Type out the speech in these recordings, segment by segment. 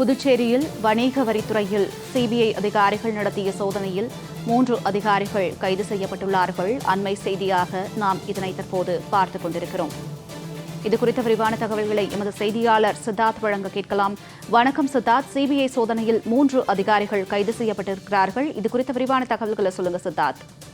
புதுச்சேரியில் வணிக வரித்துறையில் சிபிஐ அதிகாரிகள் நடத்திய சோதனையில் மூன்று அதிகாரிகள் கைது செய்யப்பட்டுள்ளார்கள். அண்மை செய்தியாக நாம் இதனை தற்போது பார்த்துக் கொண்டிருக்கிறோம். இது குறித்த விரிவான தகவல்களை எமது செய்தியாளர் சித்தார்த் வழங்க கேட்கலாம். வணக்கம் சித்தார்த். சிபிஐ சோதனையில் மூன்று அதிகாரிகள் கைது செய்யப்பட்டிருக்கிறார்கள். இது குறித்த விரிவான தகவல்களை சொல்லுங்க சித்தார்த்.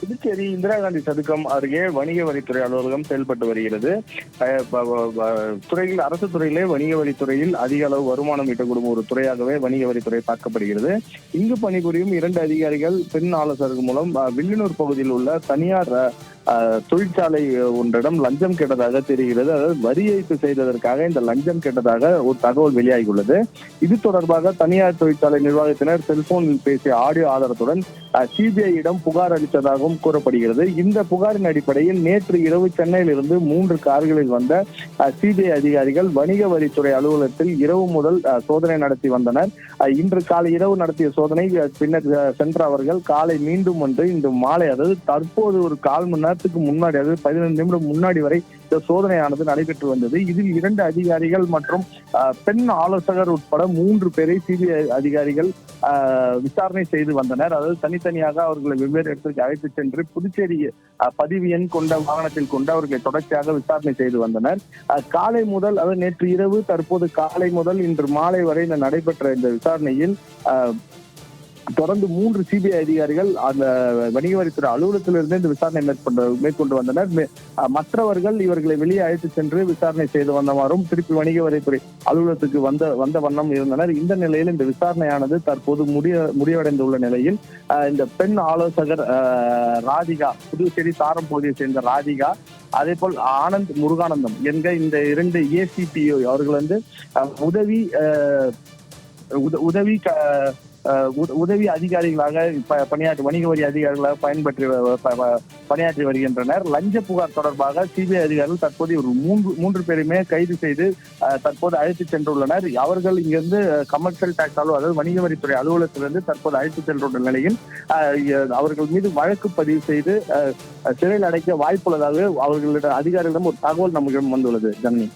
புதுச்சேரி இந்திரா காந்தி சதுக்கம் அருகே வணிக வரித்துறை அலுவலகம் செயல்பட்டு வருகிறது. அஹ் துறையில் அரசு துறையிலே வணிக வரித்துறையில் அதிக அளவு வருமானம் ஈட்டக்கூடும் ஒரு துறையாகவே வணிக வரித்துறை பார்க்கப்படுகிறது. இங்கு பணிபுரியும் இரண்டு அதிகாரிகள் பெண் ஆலோசகர்கள் மூலம் வில்லினூர் பகுதியில் உள்ள தனியார் தொழிற்சாலை ஒன்றிடம் லஞ்சம் கேட்டதாக தெரிகிறது. அதாவது வரி ஏய்ப்பு செய்ததற்காக இந்த லஞ்சம் கேட்டதாக ஒரு தகவல் வெளியாகியுள்ளது. இது தொடர்பாக தனியார் தொழிற்சாலை நிர்வாகத்தினர் செல்போனில் பேசிய ஆடியோ ஆதாரத்துடன் சிபிஐயிடம் புகார் அளித்ததாகவும் கூறப்படுகிறது. இந்த புகாரின் அடிப்படையில் நேற்று இரவு சென்னையில் இருந்து மூன்று கார்களில் வந்த சிபிஐ அதிகாரிகள் வணிக வரித்துறை அலுவலகத்தில் இரவு முதல் சோதனை நடத்தி வந்தனர். இன்று காலை இரவு நடத்திய சோதனை பின்னர் சென்ற அவர்கள் காலை மீண்டும் வந்து இன்று மாலை அதாவது தற்போது ஒரு கால் மணி நேரத்துக்கு முன்னாடி அதாவது பதினைந்து நிமிடம் முன்னாடி வரை இந்த சோதனையானது நடைபெற்று வந்தது. இதில் இரண்டு அதிகாரிகள் மற்றும் பெண் ஆலோசகர் உட்பட மூன்று பேரை சிபிஐ அதிகாரிகள் விசாரணை செய்து வந்தனர். அதாவது தனித்தனியாக அவர்களை வெவ்வேறு இடத்திற்கு அழைத்து சென்று புதுச்சேரி பதிவு எண் கொண்ட வாகனத்தில் கொண்டு அவர்களை தொடர்ச்சியாக விசாரணை செய்து வந்தனர். காலை முதல் அதாவது நேற்று இரவு தற்போது காலை முதல் இன்று மாலை வரை இந்த நடைபெற்ற இந்த விசாரணையில் தொடர்ந்து மூன்று சிபிஐ அதிகாரிகள் அந்த வணிக வரித்துறை அலுவலகத்திலிருந்து இந்த விசாரணை மேற்கொண்டு மேற்கொண்டு வந்தனர். மே- மற்றவர்கள் இவர்களை வெளியே அழைத்து சென்று விசாரணை செய்து வந்தவாறும் திருப்பி வணிக வரித்துறை அலுவலகத்துக்கு வந்த வந்த வண்ணம் இருந்தனர். இந்த நிலையில் இந்த விசாரணையானது தற்போது முடிய முடிவடைந்துள்ள நிலையில் அஹ், இந்த பெண் ஆலோசகர் அஹ், ராதிகா புதுச்சேரி தாரம் பகுதியை சேர்ந்த ராதிகா அதே போல் ஆனந்த் முருகானந்தம் என்க இந்த இரண்டு ஏசிபி அவர்கள் வந்து உதவி உதவி உதவி அதிகாரிகளாக பணியாற்றி வணிக வரி அதிகாரிகளாக பயன்பற்றி பணியாற்றி வருகின்றனர். லஞ்ச புகார் தொடர்பாக சிபிஐ அதிகாரிகள் தற்போது ஒரு மூன்று மூன்று பேருமே கைது செய்து அஹ், தற்போது அழைத்து சென்றுள்ளனர். அவர்கள் இங்கிருந்து கமர்ஷியல் டாக்ஸ் அலுவலர் அதாவது வணிக வரித்துறை அலுவலகத்திலிருந்து தற்போது அழைத்து சென்றுள்ள நிலையில் அஹ், அவர்கள் மீது வழக்கு பதிவு செய்து அஹ், சிறையில் அடைக்க வாய்ப்புள்ளதாக அவர்களிடம் அதிகாரிகளிடம் ஒரு தகவல் நமக்கு வந்துள்ளது ஜன்னி.